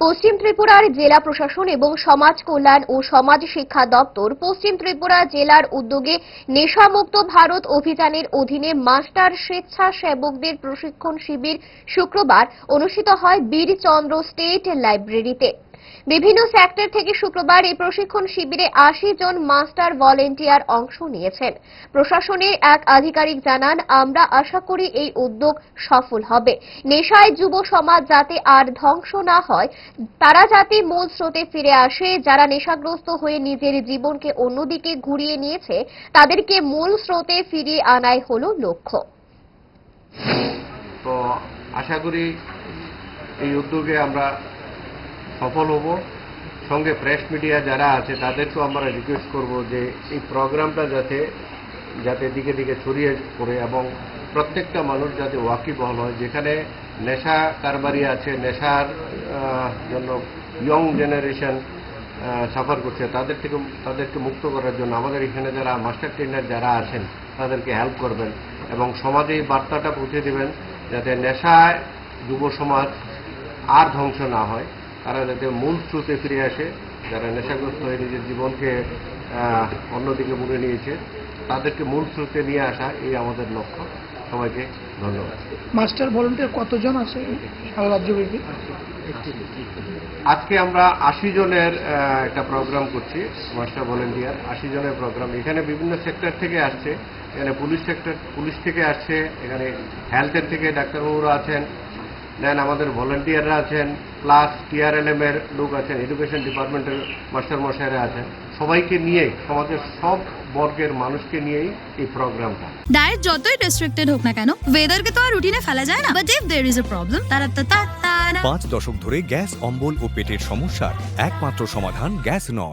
পশ্চিম ত্রিপুরার জেলা প্রশাসন এবং সমাজ কল্যাণ ও সমাজ শিক্ষা দপ্তর পশ্চিম ত্রিপুরা জেলার উদ্যোগে নেশামুক্ত ভারত অভিযানের অধীনে মাস্টার স্বেচ্ছাসেবকদের প্রশিক্ষণ শিবির শুক্রবার অনুষ্ঠিত হয় বীরচন্দ্র স্টেট লাইব্রেরিতে। বিভিন্ন সেক্টর থেকে শুক্রবার এই প্রশিক্ষণ শিবিরে আশি জন মাস্টার ভলেন্টিয়ার অংশ নিয়েছেন। প্রশাসনের এক আধিকারিক জানান, আমরা আশা করি এই উদ্যোগ সফল হবে। নেশায় যুব সমাজ যাতে আর ধ্বংস না হয়, তারা যাতে মূল স্রোতে ফিরে আসে, যারা নেশাগ্রস্ত হয়ে নিজের জীবনকে অন্যদিকে ঘুরিয়ে নিয়েছে, তাদেরকে মূল স্রোতে ফিরিয়ে আনাই হল লক্ষ্য। আশা করি এই উদ্যোগে আমরা সফল হব। সঙ্গে প্রেস মিডিয়া যারা আছে, তাদেরকেও আমরা রিকোয়েস্ট করব যে এই প্রোগ্রামটা যাতে যাতে দিকে দিকে ছড়িয়ে পড়ে এবং প্রত্যেকটা মানুষ যাতে ওয়াকিবহল হয়। যেখানে নেশা কারবারি আছে, নেশার জন্য ইয়ং জেনারেশন সাফার করছে, তাদের থেকে, তাদেরকে মুক্ত করার জন্য আমাদের এখানে যারা মাস্টার ট্রেনার যারা আছেন, তাদেরকে হেল্প করবেন এবং সমাজে এই বার্তাটা পৌঁছে দেবেন যাতে নেশায় যুব সমাজ আর ধ্বংস না হয়। তারা যাতে মূল স্রোতে ফিরে আসে যারা নেশাগ্রস্ত হয়ে নিজের জীবনকে অন্যদিকে মুড়ে নিয়েছে তাদেরকে মূল স্রোতে নিয়ে আসা এই আমাদের লক্ষ্য। সবাইকে ধন্যবাদ। মাস্টার ভলেন্টিয়ার কতজন আছে সারা রাজ্যব্যাপী আজকে আমরা আশি জনের একটা প্রোগ্রাম করছি মাস্টার ভলেন্টিয়ার। আশি জনের প্রোগ্রাম। এখানে বিভিন্ন সেক্টর থেকে আসছে। এখানে পুলিশ সেক্টর পুলিশ থেকে আসছে। এখানে হেলথের থেকে ডাক্তারবাবুরা আছেন। দেন আমাদের ভলেন্টিয়াররা আছেন প্লাস টিআরএলএম এর লোক আছেন এডুকেশন ডিপার্টমেন্টের মাস্টার মশাইরা আছেন। সবাইকে নিয়ে সমাজের সব বর্গের মানুষকে নিয়েই এই প্রোগ্রামটা ডায়েট যতই রেস্ট্রিক্টেড হোক না কেন ওয়েদারকে তো আর রুটিনে ফেলা যায় না। But if there is a problem তারা তা তা তা পাঁচ দশক ধরে গ্যাস অম্বল ও পেটের সমস্যার একমাত্র সমাধান গ্যাস নল।